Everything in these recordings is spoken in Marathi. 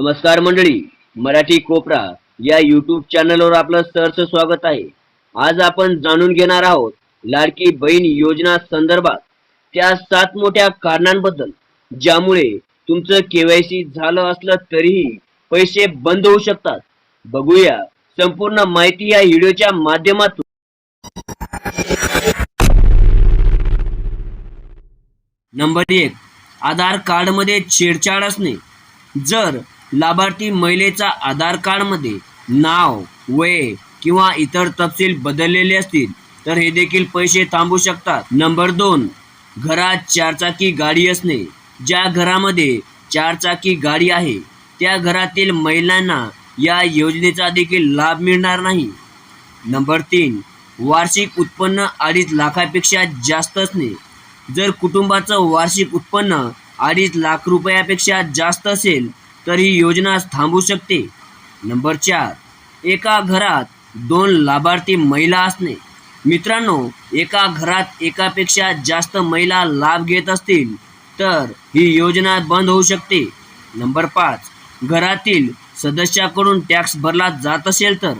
नमस्कार मंडळी मराठी कोपरा या युट्यूब चॅनलवर आपलं सहर्ष स्वागत आहे. आज आपण जाणून घेणार आहोत लाडकी बहीण योजना संदर्भात त्या सात मोठ्या कारणांबद्दल ज्यामुळे तुमचं केवायसी झालं असलं तरीही पैसे बंद होऊ शकतात. बघूया संपूर्ण माहिती या व्हिडिओच्या माध्यमातून. नंबर एक आधार कार्डमध्ये छेडछाड असणे. जर लाभार्थी महिलेचा आधार कार्डमध्ये नाव वय किंवा इतर तपशील बदललेले असतील तर हे देखील पैसे थांबू शकतात. नंबर दोन घरात चारचाकी गाडी असणे. ज्या घरामध्ये चारचाकी गाडी आहे त्या घरातील महिलांना या योजनेचा देखील लाभ मिळणार नाही. नंबर तीन वार्षिक उत्पन्न अडीच लाखापेक्षा जास्त असणे. जर कुटुंबाचं वार्षिक उत्पन्न अडीच लाख रुपयापेक्षा जास्त असेल तर ही योजना थांबू शकते. नंबर चार एका घरात दोन लाभार्थी महिला असणे. मित्रांनो एका घरात एकापेक्षा जास्त महिला लाभ घेत असतील तर ही योजना बंद होऊ शकते. नंबर पाच घरातील सदस्याकडून टॅक्स भरला जात असेल तर.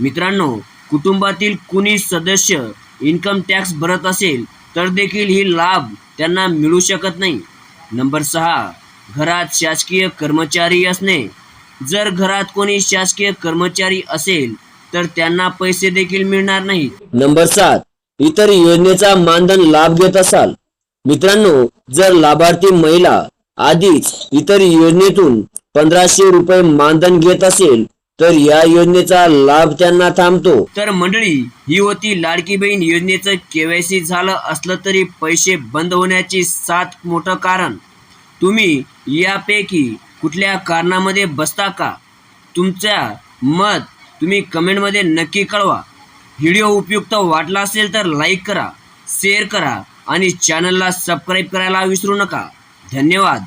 मित्रांनो कुटुंबातील कुणी सदस्य इन्कम टॅक्स भरत असेल तर देखील ही लाभ त्यांना मिळू शकत नाही. नंबर सहा घरात शासकीय कर्मचारी असणे. जर घरात कोणी शासकीय कर्मचारी असेल तर त्यांना पैसे देखील मिळणार नाहीत. नंबर सात इतर योजनेचा मानधन लाभ घेत असाल. मित्रांनो जर लाभार्थी महिला आधीच इतर योजनेतून पंधराशे रुपये मानधन घेत असेल तर या योजनेचा लाभ त्यांना थांबतो. तर मंडळी ही होती लाडकी बहीण योजनेचं केवायसी झालं असलं तरी पैसे बंद होण्याची सात मोठं कारण. तुम्ही यापैकी कुठल्या कारणामध्ये बसता का? तुमच्या मत तुम्ही कमेंटमध्ये नक्की कळवा. व्हिडिओ उपयुक्त वाटला असेल तर लाईक करा शेअर करा आणि चॅनलला सबस्क्राईब करायला विसरू नका. धन्यवाद.